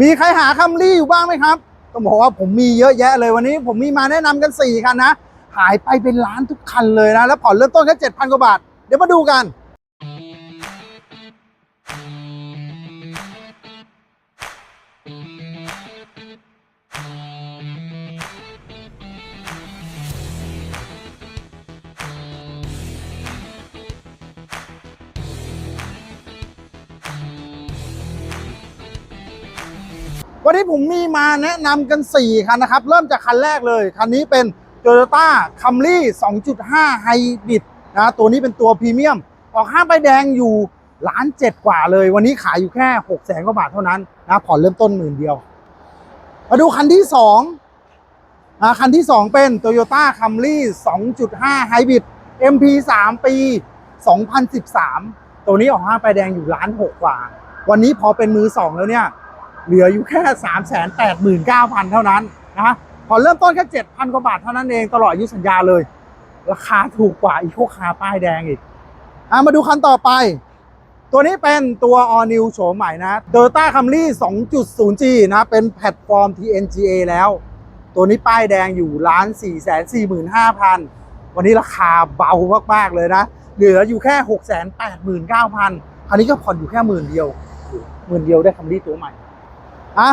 มีใครหาคัมรี่อยู่บ้างไหมครับต้องบอกว่าผมมีเยอะแยะเลยวันนี้ ผมมีมาแนะนำกัน 4คันนะ หายไปเป็นล้านทุกคันเลยนะ แล้วผ่อนเริ่มต้นแค่7,000กว่าบาท เดี๋ยวมาดูกัน วันนี้ผมมีมาแนะนำกัน 4 คันนะครับ เริ่มจากคันแรกเลย คันนี้เป็น Toyota Camry 2.5 Hybrid นะตัวนี้เป็นตัวพรีเมียม ออกห้างใบแดงอยู่ล้านเจ็ดกว่าเลย วันนี้ขายอยู่แค่6แสนกว่าบาทเท่านั้นนะผ่อนเริ่มต้นหมื่นเดียว มาดูคันที่2อ่าคันที่ 2 เป็น Toyota Camry 2.5 Hybrid MP 3 ปี 2013 ตัวนี้ออกห้างใบแดงอยู่ล้านหกกว่า วันนี้พอเป็นมือสองแล้วเนี่ย เหลืออยู่แค่3 8 9 0 0 0เท่านั้นนะผ่อนเริ่มต้นแค่7,000กว่าบาทเท่านั้นเองตลอดอายุสัญญาเลย ราคาถูกกว่าอีโคคาป้ายแดงอีกอะมาดูคันต่อไป ตัวนี้เป็นตัว All New โฉมใหม่นะ Toyota Camry 2.0G นะ เป็นแพลตฟอร์ม TNGA แล้ว ตัวนี้ป้ายแดงอยู่ล้าน4 4 5 0 0 0 วันนี้ราคาเบามาก ๆ เลยนะ เหลืออยู่แค่ 6 8 9 0 0 0คันนี้ก็ผ่อนอยู่แค่หมื่นเดียวหมื่นเดียวได้ Camry ตัวใหม่ อะ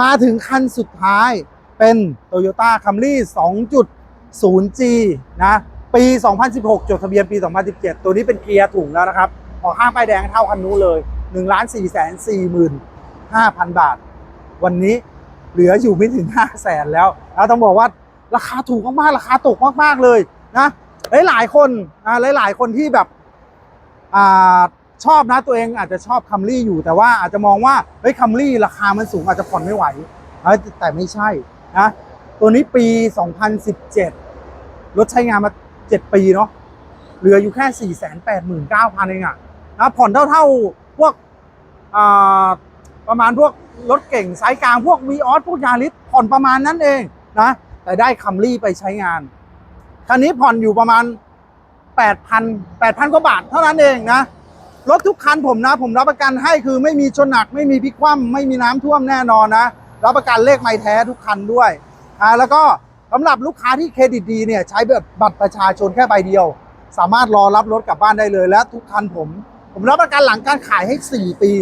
มาถึงคันสุดท้ายเป็น Toyota Camry 2.0G นะ ปี 2016 จดทะเบียนปี 2017 ตัวนี้เป็นเกียร์ถุงแล้วนะครับ ออกห้างป้ายแดงเท่าคันนู้นเลย1ล้าน4แสน4หมื่น5,000 บาท วันนี้เหลืออยู่ไม่ถึง5แสนแล้ว แล้วต้องบอกว่าราคาถูกมากๆ ราคาตกมากๆเลยนะ หลายๆคนนะหลายๆคนที่แบบอ่า ชอบนะตัวเองอาจจะชอบคัมรี่อยู่แต่ว่าอาจจะมองว่าเฮ้ยคัมรี่ราคามันสูงอาจจะผ่อนไม่ไหวแต่ไม่ใช่นะตัวนี้ปี 2017 รถใช้งานมา 7 ปีเนาะเหลืออยู่แค่ 4 8 9 0 0 0เองอะนะผ่อนเท่าๆพวกประมาณพวกรถเก่งไซส์กลางพวกวีออสพวกยาริสผ่อนประมาณนั้นเองนะแต่ได้คัมรี่ไปใช้งานคันนี้ผ่อนอยู่ประมาณ 8,000 8,000กว่าบาทเท่านั้นเองนะ รถทุกคันผมนะ ผมรับประกันให้คือไม่มีชนหนักไม่มีพลิกคว่ำไม่มีน้ำท่วมแน่นอนนะ รับประกันเลขไม่แท้ทุกคันด้วยอ่าแล้วก็สำหรับลูกค้าที่เครดิตดีเนี่ยใช้แบบบัตรประชาชนแค่ใบเดียว สามารถรอรับรถกลับบ้านได้เลยและทุกคันผม ผมรับประกันหลังการขายให้ 4 ปี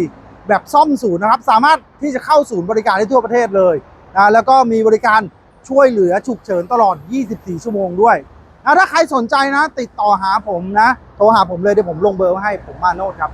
แบบซ่อมศูนย์นะครับ สามารถที่จะเข้าศูนย์บริการได้ทั่วประเทศเลยนะแล้วก็มีบริการช่วยเหลือฉุกเฉินตลอด 24 ชั่วโมงด้วย ถ้าใครสนใจนะ ติดต่อหาผมนะ โทรหาผมเลยเดี๋ยวผมลงเบอร์ไว้ให้ผมมาโนดครับ